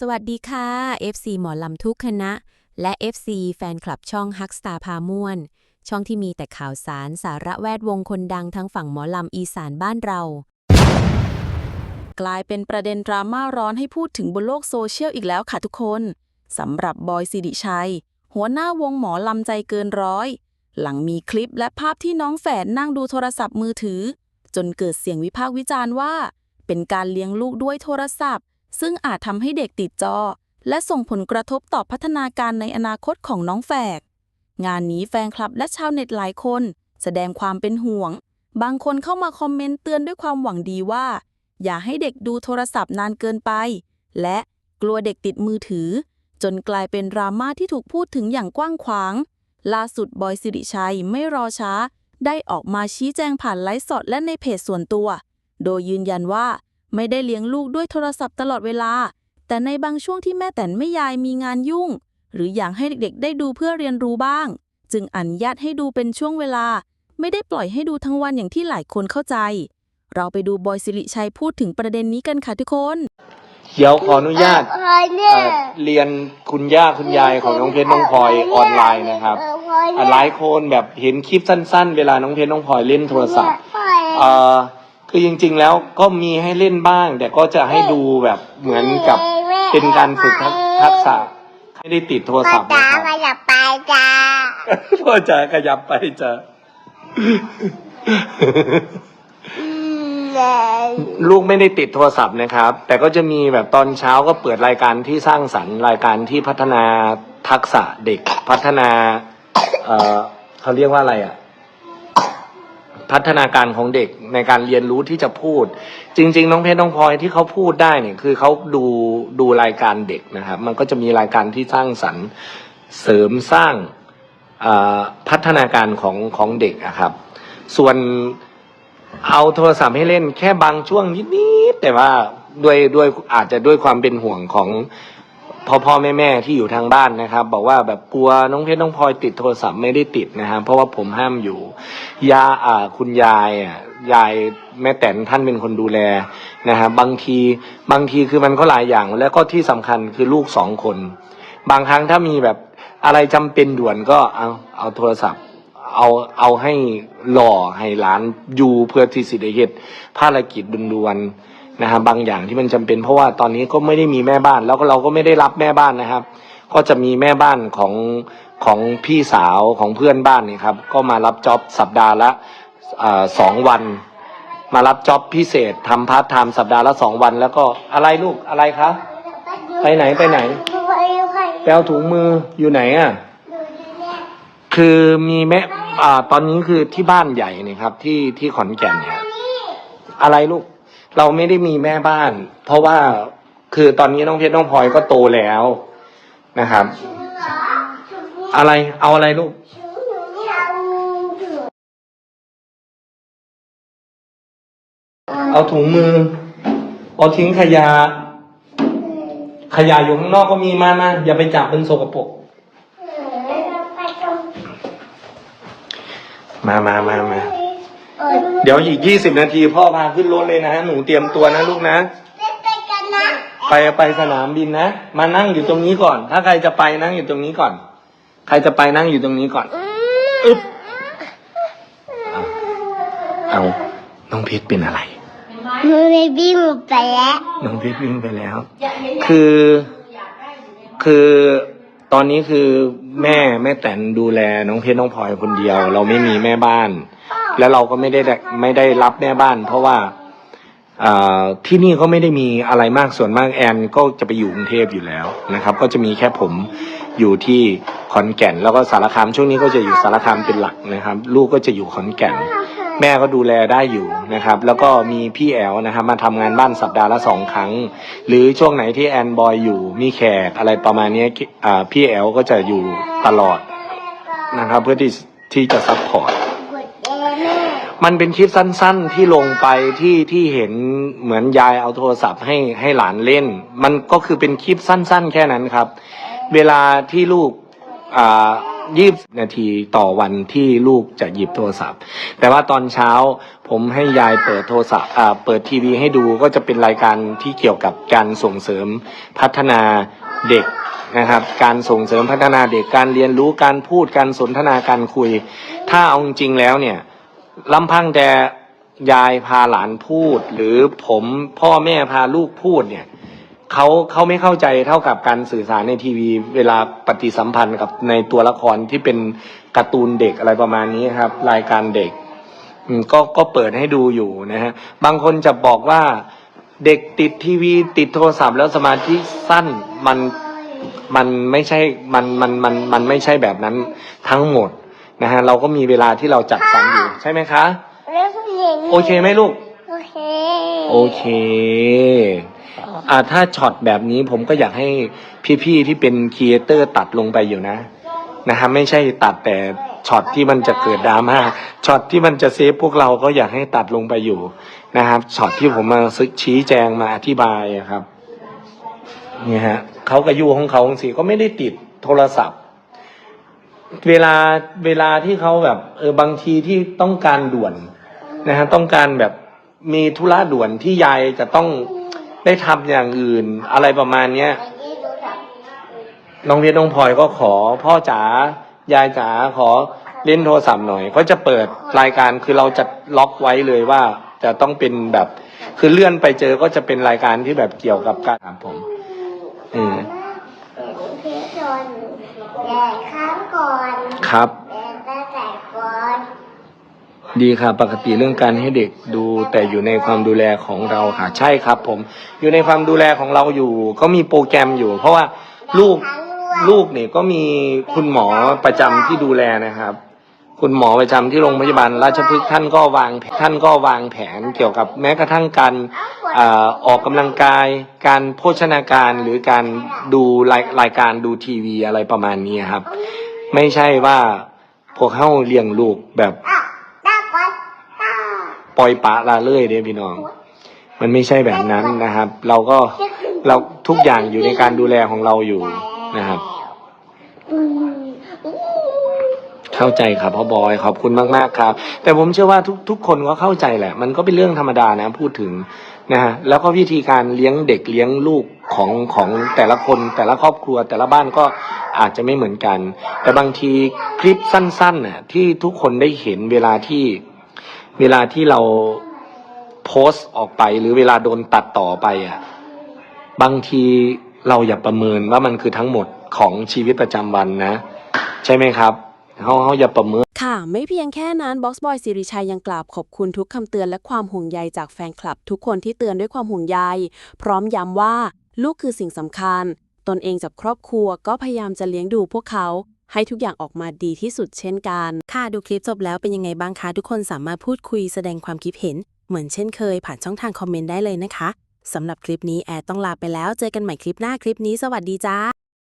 สวัสดีค่ะ FC หมอลำทุกคณะ และ FC แฟนคลับช่องฮักสตาพาม่วน ช่องที่มีแต่ข่าวสารสาระแวดวงคนดังทั้งฝั่งหมอลำอีสานบ้านเรา กลายเป็นประเด็นดราม่าร้อนให้พูดถึงบนโลกโซเชียลอีกแล้วค่ะทุกคนสำหรับบอยสิริชัย หัวหน้าวงหมอลำใจเกินร้อย หลังมีคลิปและภาพที่น้องแฝดนั่งดูโทรศัพท์มือถือ จนเกิดเสียงวิพากษ์วิจารณ์ว่า เป็นการเลี้ยงลูกด้วยโทรศัพท์ ซึ่งอาจทำให้เด็กติดจอ และส่งผลกระทบต่อพัฒนาการในอนาคตของน้องแฝก งานนี้แฟนคลับและชาวเน็ตหลายคน แสดงความเป็นห่วง บางคนเข้ามาคอมเมนต์เตือนด้วยความหวังดีว่า อย่าให้เด็กดูโทรศัพท์นานเกินไป และกลัวเด็กติดมือถือ จนกลายเป็นดราม่าที่ถูกพูดถึงอย่างกว้างขวาง ล่าสุดบอยสิริชัยไม่รอช้า ได้ออกมาชี้แจงผ่านไลฟ์สดและในเพจส่วนตัว โดยยืนยันว่า ไม่ได้เลี้ยงลูกด้วยโทรศัพท์ตลอดเวลา แต่ในบางช่วงที่แม่แต่นไม่ยายมีงานยุ่ง หรืออยากให้เด็กๆ ได้ดูเพื่อเรียนรู้บ้าง จึงอนุญาตให้ดูเป็นช่วงเวลา ไม่ได้ปล่อยให้ดูทั้งวันอย่างที่หลายคนเข้าใจ เราไปดูบอยสิริชัยพูดถึงประเด็นนี้กันค่ะทุกคน เดี๋ยวขออนุญาตอะไรเนี่ยเอ่อเรียนคุณย่าคุณยายของน้องเพชรน้องพลอยออนไลน์นะครับอะหลายคนแบบเห็นคลิปสั้น ๆ เวลาน้องเพชรน้องพลอยเล่นโทรศัพท์ เอ่อ คือจริง ๆ แล้วก็มีให้เล่นบ้าง แต่ก็จะให้ดูแบบเหมือนกับเป็นการฝึกทักทักษะไม่ได้ติดโทรศัพท์จ้านะครับ ขยับไปจ้าพ่อจ๋าขยับไปจ้ะ อืมเลยลูกไม่ได้ติดโทรศัพท์นะครับ แต่ก็จะมีแบบตอนเช้าก็เปิดรายการที่สร้างสรรค์รายการที่พัฒนาทักษะเด็กพัฒนา เอ่อเขาเรียกว่าอะไรอะ พัฒนาการของเด็กในการเรียนรู้ที่จะพูด จริง ๆ น้องเพชรน้องพลอยที่เขาพูดได้เนี่ยคือเขาดูดูรายการเด็กนะครับ มันก็จะมีรายการที่สร้างสรรค์เสริมสร้างพัฒนาการของของเด็กอะครับ ส่วนเอาโทรศัพท์ให้เล่นแค่บางช่วงนิดๆแต่ว่าด้วยด้วยอาจจะด้วยความเป็นห่วงของ พ่อพ่อแม่แม่ที่อยู่ทางบ้านนะครับ บอกว่าแบบกลัวน้องเพชรน้องพลอยติดโทรศัพท์ไม่ได้ติดนะครับเพราะว่าผมห้ามอยู่ยาอ่าคุณยายอะยายแม่แตนท่านเป็นคนดูแลนะครับบางทีบางทีคือมันก็หลายอย่างแล้วก็ที่สำคัญคือลูกสองคน บางครั้งถ้ามีแบบอะไรจำเป็นด่วนก็เอาเอาโทรศัพท์เอาเอาให้หล่อให้หลานอยู่เพื่อที่สิได้เฮ็ดภารกิจด่วนๆ นะครับบางอย่างที่มันจำเป็นเพราะว่าตอนนี้ก็ไม่ได้มีแม่บ้าน แล้วก็เราก็ไม่ได้รับแม่บ้านนะครับ ก็จะมีแม่บ้านของของพี่สาวของเพื่อนบ้านนี่ครับก็มารับจ็อบสัปดาห์ละสองวัน มารับจ็อบพิเศษทำพาร์ทไทม์สัปดาห์ละสองวัน แล้วก็อะไรลูกอะไรคะไปไหนไปไหนแปลถุงมืออยู่ไหนอะคือมีแม่อ่าตอนนี้คือที่บ้านใหญ่นี่ครับ ที่ที่ขอนแก่นเนี่ยอะไรลูก เราไม่ได้มีแม่บ้าน เพราะว่าคือตอนนี้น้องเพชรน้องพลอยก็โตแล้วนะครับ อะไรเอาอะไรลูกเอาถุงมือเอาทิ้งขยะขยะอยู่ข้างนอกก็มีมามาอย่าไปจับเป็นโสกปรกเออไปตรงมามามามา เออเดี๋ยวอีกยี่สิบนาทีพ่อพาขึ้นรถเลยนะหนูเตรียมตัวนะลูกนะ เล่นไปกันนะไปไปสนามบินนะ มานั่งอยู่ตรงนี้ก่อน ถ้าใครจะไปนั่งอยู่ตรงนี้ก่อน ใครจะไปนั่งอยู่ตรงนี้ก่อน อึ๊บเอาน้องเพชรเป็นอะไร หนูไม่บิ้งไปแล้ว น้องเพชรวิ่งไปแล้ว คือ คือตอนนี้คือแม่แม่แตนดูแลน้องเพชรน้องพลอยคนเดียว เราไม่มีแม่บ้าน แล้วเราก็ไม่ได้ไม่ได้รับแม่บ้าน เพราะว่าอที่นี่ก็ไม่ได้มีอะไรมากส่วนมากแอนก็จะไปอยู่กรุงเทพอยู่แล้วนะครับ ก็จะมีแค่ผมอยู่ที่ขอนแก่น แล้วก็สารคามช่วงนี้ก็จะอยู่สารคามเป็นหลักนะครับ ลูกก็จะอยู่ขอนแก่น แม่ก็ดูแลได้อยู่นะครับ แล้วก็มีพี่แอลนะครับมาทำงานบ้านสัปดาห์ละสองครั้ง หรือช่วงไหนที่แอนบอยอยู่มีแขกอะไรประมาณนี้พี่แอลก็จะอยู่ตลอดนะครับ เพื่อที่ที่จะซัพพอร์ต มันเป็นคลิปสั้น ๆ ที่ลงไปที่ที่เห็นเหมือนยายเอาโทรศัพท์ให้ให้หลานเล่น มันก็คือเป็นคลิปสั้น ๆ แค่นั้นครับ เวลาที่ลูกอ่ายี่สิบนาทีต่อวันที่ลูกจะหยิบโทรศัพท์ แต่ว่าตอนเช้าผมให้ยายเปิดโทรศัพท์อ่าเปิดทีวีให้ดูก็จะเป็นรายการที่เกี่ยวกับการส่งเสริมพัฒนาเด็กนะครับ การส่งเสริมพัฒนาเด็กการเรียนรู้การพูดการสนทนาการคุย ถ้าเอาจริงแล้วเนี่ย ลำพังแต่ยายพาหลานพูด หรือผมพ่อแม่พาลูกพูดเนี่ยเขาเขาไม่เข้าใจเท่ากับการสื่อสารในทีวี เวลาปฏิสัมพันธ์กับในตัวละครที่เป็นการ์ตูนเด็กอะไรประมาณนี้ครับ รายการเด็กก็ก็เปิดให้ดูอยู่นะฮะบางคนจะบอกว่าเด็กติดทีวี ติดโทรศัพท์แล้วสมาธิสั้นมันมันไม่ใช่มันมันมันมันไม่ใช่แบบนั้นทั้งหมด นะฮะเราก็มีเวลาที่เราจัดสรรอยู่ใช่ไหมคะ แล้วผู้หญิงโอเคไหมลูก โอเคโอเค อ่าถ้าช็อตแบบนี้ผมก็อยากให้พี่ๆที่เป็นครีเอเตอร์ตัดลงไปอยู่นะนะครับไม่ใช่ตัดแต่ช็อตที่มันจะเกิดดราม่าช็อตที่มันจะเซฟพวกเราก็อยากให้ตัดลงไปอยู่นะครับช็อตที่ผมมาซึกชี้แจงมาอธิบายอะครับเนี่ยฮะเขาก็อยู่ของเขาของสีก็ไม่ได้ติดโทรศัพท์ เวลาเวลาที่เขาแบบเออบางทีที่ต้องการด่วนนะฮะต้องการแบบมีธุระด่วนที่ยายจะต้องได้ทำอย่างอื่น อะไรประมาณเนี้ยน้องเพชรน้องพลอยก็ขอพ่อจ๋ายายจ๋าขอเล่นโทรศัพท์หน่อยก็จะเปิดรายการคือเราจะล็อกไว้เลยว่าจะต้องเป็นแบบ คือเลื่อนไปเจอก็จะเป็นรายการที่แบบเกี่ยวกับการครับผมเออเป็นเพชรช นแดกข้ามก่อนครับ แดกตั้งแต่ก่อนดีค่ะ ปกติเรื่องการให้เด็กดูแต่อยู่ในความดูแลของเราค่ะใช่ครับ ผม อยู่ในความดูแลของเราอยู่ ก็มีโปรแกรมอยู่ เพราะว่าลูกลูกเนี่ยก็มีคุณหมอประจำที่ดูแลนะครับ คุณหมอประจำที่โรงพยาบาลราชพฤกษ์ท่านก็วางท่านก็วางแผนเกี่ยวกับแม้กระทั่งการออออกกำลังกาย การโภชนาการหรือการดูรายรายการดูทีวีอะไรประมาณนี้ครับ ไม่ใช่ว่าพวกเข้าเลี้ยงลูกแบบปล่อยปะละเลยเด้พี่น้อง มันไม่ใช่แบบนั้นนะครับ เราก็เราทุกอย่างอยู่ในการดูแลของเราอยู่นะครับ อืม เข้าใจครับพ่อบอยขอบคุณมากๆครับ แต่ผมเชื่อว่าทุกทุกคนก็เข้าใจแหละ มันก็เป็นเรื่องธรรมดานะพูดถึงนะฮะแล้วก็วิธีการเลี้ยงเด็กเลี้ยงลูกของของแต่ละคนแต่ละครอบครัว แต่ละบ้านก็อาจจะไม่เหมือนกัน แต่บางทีคลิปสั้นๆน่ะที่ทุกคนได้เห็นเวลาที่เวลาที่เราโพสต์ออกไปหรือเวลาโดนตัดต่อไปอะบางทีเราอย่าประเมินว่ามันคือทั้งหมดของชีวิตประจำวันนะ ใช่ไหมครับ เขาเขาอย่าประเมิน ค่ะ ไม่เพียงแค่นั้นบ็อกซ์บอยสิริชัยยังกราบขอบคุณทุกคำเตือนและความห่วงใยจากแฟนคลับ ทุกคนที่เตือนด้วยความห่วงใย พร้อมย้ำว่า ลูกคือสิ่งสำคัญ ตนเองกับครอบครัวก็พยายามจะเลี้ยงดูพวกเขา ให้ทุกอย่างออกมาดีที่สุดเช่นกัน ค่ะดูคลิปจบแล้วเป็นยังไงบ้างคะทุกคนสามารถพูดคุยแสดงความคิดเห็น เหมือนเช่นเคย ผ่านช่องทางคอมเมนต์ได้เลยนะคะสำหรับคลิปนี้แอร์ต้องลาไปแล้วเจอกันใหม่คลิปหน้าคลิปนี้สวัสดีจ้า